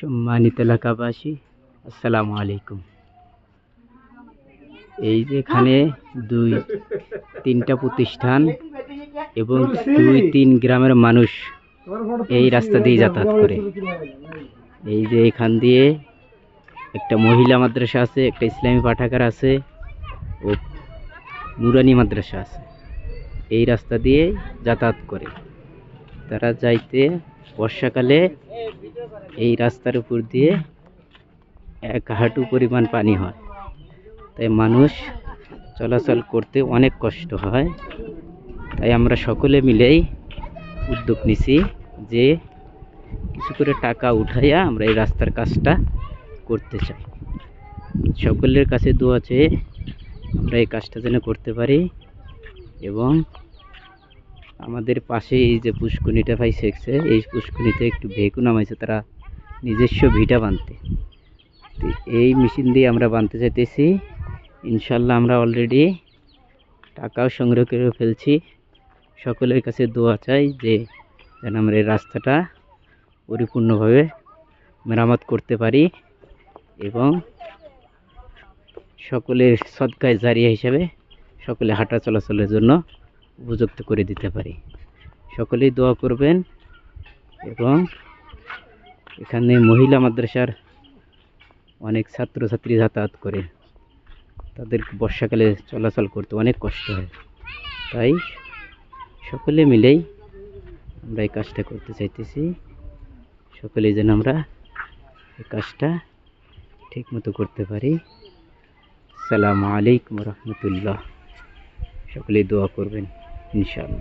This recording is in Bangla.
সম্মানিত এলাকাবাসী, আসসালামু আলাইকুম। এই যে এখানে দুই, তিনটা প্রতিষ্ঠান এবং দুই, তিন গ্রামের মানুষ এই রাস্তা দিয়ে যাতায়াত করে। এই যে এখান দিয়ে একটা মহিলা মাদ্রাসা আছে, একটা ইসলামী পাঠাগার আছে ও নুরানি মাদ্রাসা আছে। এই রাস্তা দিয়ে যাতায়াত করে। তারা যাইতে বর্ষাকালে এই রাস্তার উপর দিয়ে এক হাঁটু পরিমাণ পানি হয়। তাই মানুষ চলাচল করতে অনেক কষ্ট হয়। তাই আমরা সকলে মিলেই উদ্যোগ নিছি যে কিছু করে টাকা উঠাইয়া আমরা এই রাস্তার কাজটা করতে চাই। সকলের কাছে দোয়া চেয়ে আমরা এই কাজটা যেন করতে পারি এবং আমাদের পাশে এই যে পুষ্কুনিটা ভাই শেখছে, এই পুষ্কুনিতে একটু ভেকু নামাইছে, তারা নিজস্ব ভিটা বানতে। তো এই মেশিন দিয়ে আমরা বানতে চাইতেছি। ইনশাল্লাহ আমরা অলরেডি টাকাও সংগ্রহ করে ফেলছি। সকলের কাছে দোয়া চাই যে যেন আমরা এই রাস্তাটা পরিপূর্ণভাবে মেরামত করতে পারি এবং সকলের সদকায় জারিয়া হিসাবে সকলে হাঁটা চলাচলের জন্য উপযুক্ত করে দিতে পারি। সকলেই দোয়া করবেন এবং এখানে মহিলা মাদ্রাসার অনেক ছাত্রছাত্রী যাতায়াত করে। তাদের বর্ষাকালে চলাচল করতে অনেক কষ্ট হয়। তাই সকলে মিলেই আমরা এই কাজটা করতে চাইতেছি। সকলেই যেন আমরা এই কাজটা ঠিকমতো করতে পারি। সালামু আলাইকুম রহমতুল্লাহ। সকলেই দোয়া করবেন, ইনশাআল্লাহ।